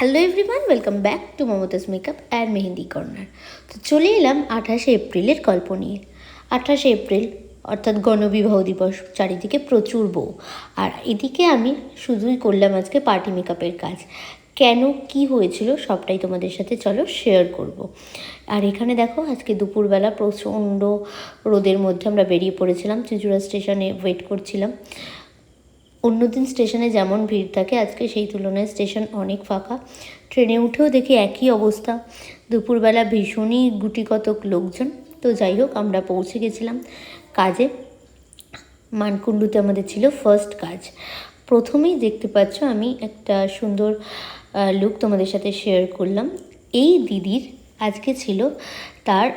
Hello everyone welcome back to Mumtaz makeup and mehendi corner তো চলে এলাম আঠাশে এপ্রিলের গল্প নিয়ে। আঠাশে এপ্রিল, অর্থাৎ গণবিবাহ দিবস, চারিদিকে প্রচুর বউ। আর এদিকে আমি শুধুই করলাম আজকে পার্টি মেকআপের কাজ। কেন, কি হয়েছিল, সবটাই তোমাদের সাথে চলো শেয়ার করব। আর এখানে দেখো, আজকে দুপুরবেলা প্রচণ্ড রোদের মধ্যে আমরা বেরিয়ে পড়েছিলাম। চুচুড়া স্টেশনে ওয়েট করছিলাম। অন্যদিন স্টেশনে যেমন ভিড় থাকে, আজকে সেই তুলনায় স্টেশন অনেক ফাঁকা। ট্রেনে উঠেও দেখি একই অবস্থা। দুপুরবেলা ভীষণই গুটিকতক লোকজন। তো যাই হোক, আমরা পৌঁছে গেছিলাম কাজে। মানকুণ্ডুতে আমাদের ছিল ফার্স্ট কাজ। প্রথমেই দেখতে পাচ্ছ আমি একটা সুন্দর লুক তোমাদের সাথে শেয়ার করলাম। এই দিদির আজকে ছিল তার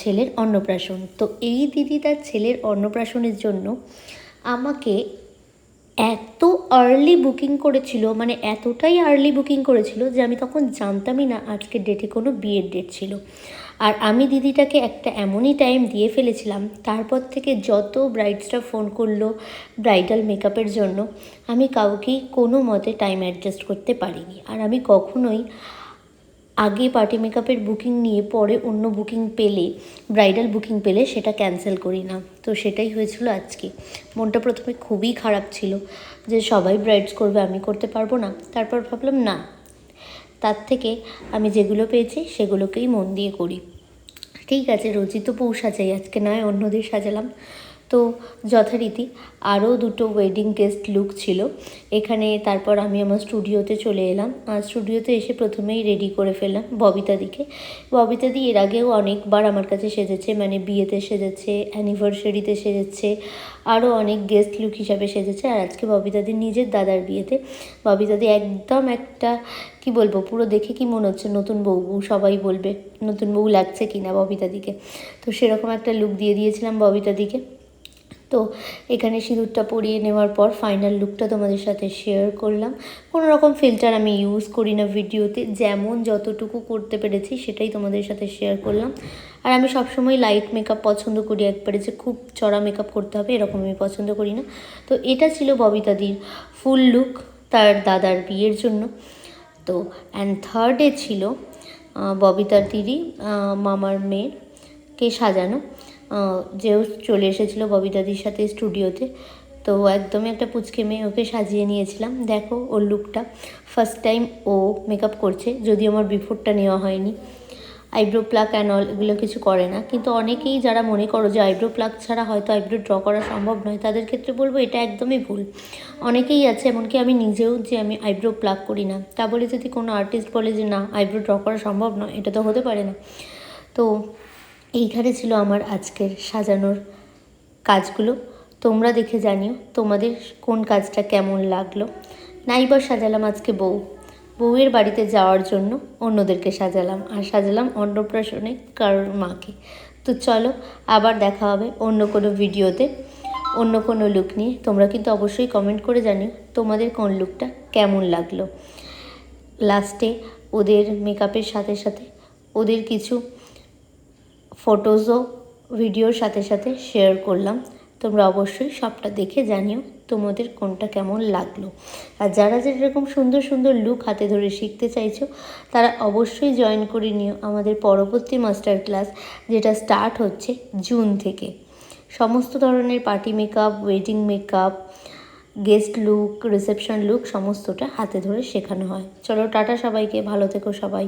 ছেলের অন্নপ্রাশন। তো এই দিদি তার ছেলের অন্নপ্রাশনের জন্য আমাকে এত আর্লি বুকিং করেছিল মানে এতটাই আর্লি বুকিং করেছিল যে আমি তখন জানতামই না আজকের ডেটে কোনো বিয়ের ডেট ছিল। আর আমি দিদিটাকে একটা এমনই টাইম দিয়ে ফেলেছিলাম, তারপর থেকে যত ব্রাইডসরা ফোন করল ব্রাইডাল মেকআপের জন্য, আমি কাউকেই কোনো মতে টাইম অ্যাডজাস্ট করতে পারিনি। আর আমি কখনোই আগে পার্টি মেকআপের বুকিং নিয়ে পরে অন্য বুকিং পেলে ব্রাইডাল বুকিং পেলে সেটা ক্যান্সেল করি না। তো সেটাই হয়েছিল আজকে। মনটা প্রথমে খুবই খারাপ ছিল যে সবাই ব্রাইডস করবে, আমি করতে পারব না। তারপর ভাবলাম, না, তার থেকে আমি যেগুলো পেয়েছি সেগুলোকেই মন দিয়ে করি। ঠিক আছে, রোজই তো বউ সাজাই, আজকে নয়, অন্যদের সাজালাম। তো যথারীতি আরও দুটো ওয়েডিং গেস্ট লুক ছিল। এখানে তারপর আমি আমার স্টুডিওতে চলে এলাম। আর স্টুডিওতে এসে প্রথমেই রেডি করে ফেললাম ববিতাদিকে ববিতাদি এর আগেও অনেকবার আমার কাছে সেজেছে মানে বিয়েতে সেজেছে অ্যানিভার্সারিতে সেজেছে, আরও অনেক গেস্ট লুক হিসাবে সেজেছে। আর আজকে ববিতাদির নিজের দাদার বিয়েতে। ববিতাদি একদম একটা, কি বলব, পুরো দেখে কি মনে হচ্ছে নতুন বউ সবাই বলবে নতুন বউ লাগছে কি না ববিতাদিকে তো সেরকম একটা লুক দিয়ে দিয়েছিলাম ববিতাদিকে তো এখানে সিঁদুরটা পরিয়ে নেওয়ার পর ফাইনাল লুকটা তোমাদের সাথে শেয়ার করলাম। কোনো রকম ফিল্টার আমি ইউজ করি না ভিডিওতে যেমন যতটুকু করতে পেরেছি সেটাই তোমাদের সাথে শেয়ার করলাম। আর আমি সবসময় লাইট মেকআপ পছন্দ করি, একবারে যে খুব চড়া মেকআপ করতে হবে এরকম আমি পছন্দ করি না। তো এটা ছিল ববিতাদির ফুল লুক তার দাদার বিয়ের জন্য। তো অ্যান্ড থার্ডে ছিল ববিতার দিদি মামার মেয়েকে সাজানো। যেও চলে এসেছিল ববিতাদির সাথে স্টুডিওতে। তো একদমই একটা পুচকে মেয়ে ওকে সাজিয়ে নিয়েছিলাম। দেখো ওর লুকটা ফার্স্ট টাইম ও মেকআপ করছে, যদিও আমার বিফোরটা নেওয়া হয়নি। আইব্রো প্লাক অ্যান্ড অল এগুলো কিছু করে না। কিন্তু অনেকেই যারা মনে করো যে আইব্রো প্লাক ছাড়া হয়তো আইব্রো ড্র করা সম্ভব নয়, তাদের ক্ষেত্রে বলব এটা একদমই ভুল। অনেকেই আছে, এমনকি আমি নিজেও যে আমি আইব্রো প্লাক করি না। তা বলে যদি কোনো আর্টিস্ট বলে যে না আইব্রো ড্র করা সম্ভব নয়, এটা তো হতে পারে না। তো এইখানে ছিল আমার আজকের সাজানোর কাজগুলো। তোমরা দেখে জানিও তোমাদের কোন কাজটা কেমন লাগল। নাইবার সাজালাম আজকে বউ। বউয়ের বাড়িতে যাওয়ার জন্য অন্যদেরকে সাজালাম আর সাজালাম অন্নপ্রাশনে কারোর মাকে। তো চলো, আবার দেখা হবে অন্য কোনো ভিডিওতে, অন্য কোনো লুক নিয়ে। তোমরা কিন্তু অবশ্যই কমেন্ট করে জানিও তোমাদের কোন লুকটা কেমন লাগল। লাস্টে ওদের মেকআপের সাথে সাথে ওদের কিছু ফটোজও ভিডিওর সাথে সাথে শেয়ার করলাম। তোমরা অবশ্যই সবটা দেখে জানিও তোমাদের কোনটা কেমন লাগল। আর যারা যেরকম সুন্দর সুন্দর লুক হাতে ধরে শিখতে চাইছো, তারা অবশ্যই জয়েন করে নিও আমাদের পরবর্তী মাস্টার ক্লাস যেটা স্টার্ট হচ্ছে জুন থেকে। সমস্ত ধরনের party makeup wedding makeup guest look reception look সমস্তটা হাতে ধরে শেখানো হয়। চলো টাটা সবাইকে, ভালো থেকো সবাই।